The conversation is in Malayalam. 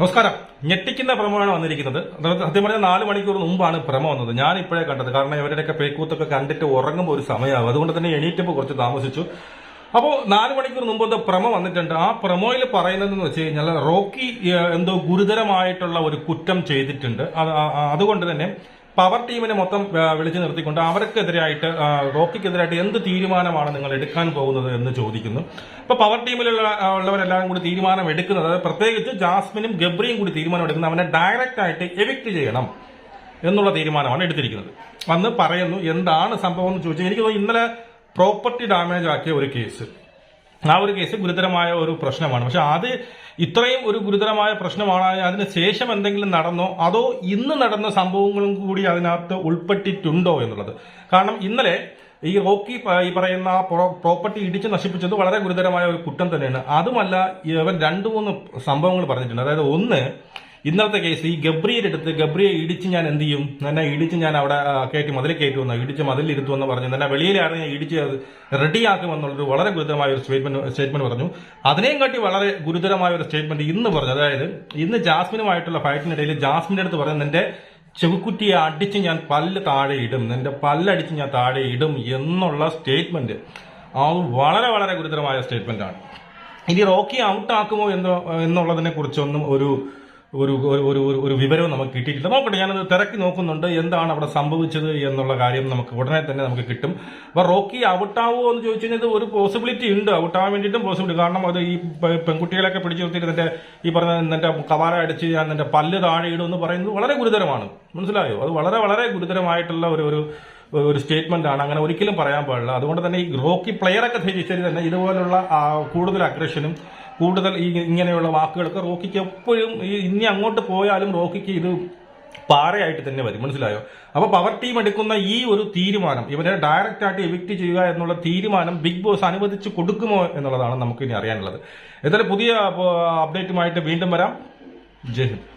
നമസ്കാരം. ഞെട്ടിക്കുന്ന പ്രമോയാണ് വന്നിരിക്കുന്നത്. സത്യം പറഞ്ഞാൽ നാല് മണിക്കൂർ മുമ്പാണ് പ്രമോ വന്നത്. ഞാൻ ഇപ്പോഴേ കണ്ടത്. കാരണം ഇവരുടെയൊക്കെ പേക്കൂത്തൊക്കെ കണ്ടിട്ട് ഉറങ്ങുമ്പോൾ ഒരു സമയമാകും അതുകൊണ്ട് തന്നെ എണീറ്റപ്പോൾ കുറച്ച് താമസിച്ചു. അപ്പോൾ നാല് മണിക്കൂർ മുമ്പ് എന്തോ പ്രമ വന്നിട്ടുണ്ട്. ആ പ്രമോയിൽ പറയുന്നതെന്ന് വെച്ച് കഴിഞ്ഞാൽ റോക്കി എന്തോ ഗുരുതരമായിട്ടുള്ള ഒരു കുറ്റം ചെയ്തിട്ടുണ്ട്. അതുകൊണ്ട് തന്നെ പവർ ടീമിനെ മൊത്തം വിളിച്ചു നിർത്തിക്കൊണ്ട് അവർക്കെതിരായിട്ട് റോക്കിക്കെതിരായിട്ട് എന്ത് തീരുമാനമാണ് നിങ്ങൾ എടുക്കാൻ പോകുന്നത് എന്ന് ചോദിക്കുന്നു. അപ്പൊ പവർ ടീമിലുള്ള ഉള്ളവരെല്ലാം കൂടി തീരുമാനം എടുക്കുന്നത് അതായത് പ്രത്യേകിച്ച് ജാസ്മിനും ഗബ്രിയും കൂടി തീരുമാനം എടുക്കുന്നത് അവനെ ഡയറക്റ്റ് ആയിട്ട് എവിക്ട് ചെയ്യണം എന്നുള്ള തീരുമാനമാണ് എടുത്തിരിക്കുന്നത്. വന്ന് പറയുന്നു എന്താണ് സംഭവം എന്ന് ചോദിച്ചാൽ എനിക്ക് ഇന്നലെ പ്രോപ്പർട്ടി ഡാമേജ് ആക്കിയ ഒരു കേസ്. ആ ഒരു കേസ് ഗുരുതരമായ ഒരു പ്രശ്നമാണ്. പക്ഷെ അത് ഇത്രയും ഒരു ഗുരുതരമായ പ്രശ്നമാണ് അതിന് ശേഷം എന്തെങ്കിലും നടന്നോ അതോ ഇന്ന് നടന്ന സംഭവങ്ങളും കൂടി അതിനകത്ത് ഉൾപ്പെട്ടിട്ടുണ്ടോ എന്നുള്ളത്. കാരണം ഇന്നലെ ഈ റോക്കി ഈ പറയുന്ന പ്രോ- പ്രോപ്പർട്ടി ഇടിച്ച് നശിപ്പിച്ചത് വളരെ ഗുരുതരമായ ഒരു കുറ്റം തന്നെയാണ്. അതുമല്ല ഇവൻ രണ്ടു മൂന്ന് സംഭവങ്ങൾ പറഞ്ഞിട്ടുണ്ട്. അതായത് ഒന്ന് ഇന്നലത്തെ കേസ് ഈ ഗബ്രിയുടെ അടുത്ത് ഗബ്രിയെ ഇടിച്ച് ഞാൻ എന്ത് ചെയ്യും? എന്നെ ഇടിച്ച് ഞാൻ അവിടെ കയറ്റി മതിൽ കയറ്റുമെന്ന് ഇടിച്ച് മതിൽ ഇരുത്തുമെന്ന് പറഞ്ഞു. എന്നെ വെളിയിലാണ് ഞാൻ ഇടിച്ച് റെഡിയാക്കുമെന്നുള്ളൊരു വളരെ ഗുരുതരമായ ഒരു സ്റ്റേറ്റ്മെന്റ് സ്റ്റേറ്റ്മെന്റ് പറഞ്ഞു. അതിനെയും കാട്ടി വളരെ ഗുരുതരമായ ഒരു സ്റ്റേറ്റ്മെന്റ് ഇന്ന് പറഞ്ഞു. അതായത് ഇന്ന് ജാസ്മിനുമായിട്ടുള്ള ഫൈറ്റിനിടയിൽ ജാസ്മിന്റെ അടുത്ത് പറഞ്ഞു നിന്റെ ചെവിക്കുറ്റിയെ അടിച്ച് ഞാൻ പല്ല് താഴെ ഇടും. നിന്റെ പല്ലടിച്ച് ഞാൻ താഴെ ഇടും എന്നുള്ള സ്റ്റേറ്റ്മെന്റ് അത് വളരെ വളരെ ഗുരുതരമായ സ്റ്റേറ്റ്മെന്റ് ആണ്. ഇനി റോക്കി ഔട്ട് ആക്കുമോ എന്നോ എന്നുള്ളതിനെ കുറിച്ചൊന്നും ഒരു ഒരു ഒരു- ഒരു വിവരവും നമുക്ക് കിട്ടിയിട്ടില്ല. നോക്കട്ടെ ഞാനത് തിരക്കി നോക്കുന്നുണ്ട്. എന്താണ് അവിടെ സംഭവിച്ചത് എന്നുള്ള കാര്യം നമുക്ക് ഉടനെ തന്നെ നമുക്ക് കിട്ടും. അപ്പോൾ റോക്കി ഔട്ടാവോ എന്ന് ചോദിച്ചു കഴിഞ്ഞാൽ ഒരു പോസിബിലിറ്റി ഉണ്ട്. ഔട്ടാവാൻ വേണ്ടിയിട്ടും പോസിബിലിറ്റി കാരണം അത് ഈ പെൺകുട്ടികളൊക്കെ പിടിച്ചു നിർത്തിയിട്ട് എന്റെ ഈ പറഞ്ഞ എന്റെ കവാല അടിച്ച് ഞാൻ എന്റെ പല്ല് താഴെ ഇടും എന്ന് പറയുന്നത് വളരെ ഗുരുതരമാണ്. മനസ്സിലായോ? അത് വളരെ വളരെ ഗുരുതരമായിട്ടുള്ള ഒരു ഒരു ഒരു സ്റ്റേറ്റ്മെന്റ് ആണ്. അങ്ങനെ ഒരിക്കലും പറയാൻ പാടില്ല. അതുകൊണ്ട് തന്നെ ഈ റോക്കി പ്ലെയറൊക്കെ ശരി തന്നെ ഇതുപോലുള്ള കൂടുതൽ അഗ്രഷനും കൂടുതൽ ഈ ഇങ്ങനെയുള്ള വാക്കുകൾക്ക് റോക്കിക്ക് എപ്പോഴും ഈ ഇനി അങ്ങോട്ട് പോയാലും റോക്കിക്ക് ഇത് പാറയായിട്ട് തന്നെ വരും. മനസ്സിലായോ? അപ്പൊ പവർ ടീം എടുക്കുന്ന ഈ ഒരു തീരുമാനം ഇവരെ ഡയറക്റ്റ് ആയിട്ട് എവിക്ട് ചെയ്യുക എന്നുള്ള തീരുമാനം ബിഗ് ബോസ് അനുവദിച്ചു കൊടുക്കുമോ എന്നുള്ളതാണ് നമുക്ക് ഇനി അറിയാനുള്ളത്. എന്തായാലും പുതിയ അപ്ഡേറ്റുമായിട്ട് വീണ്ടും വരാം. ജയ് ഹിന്ദ്.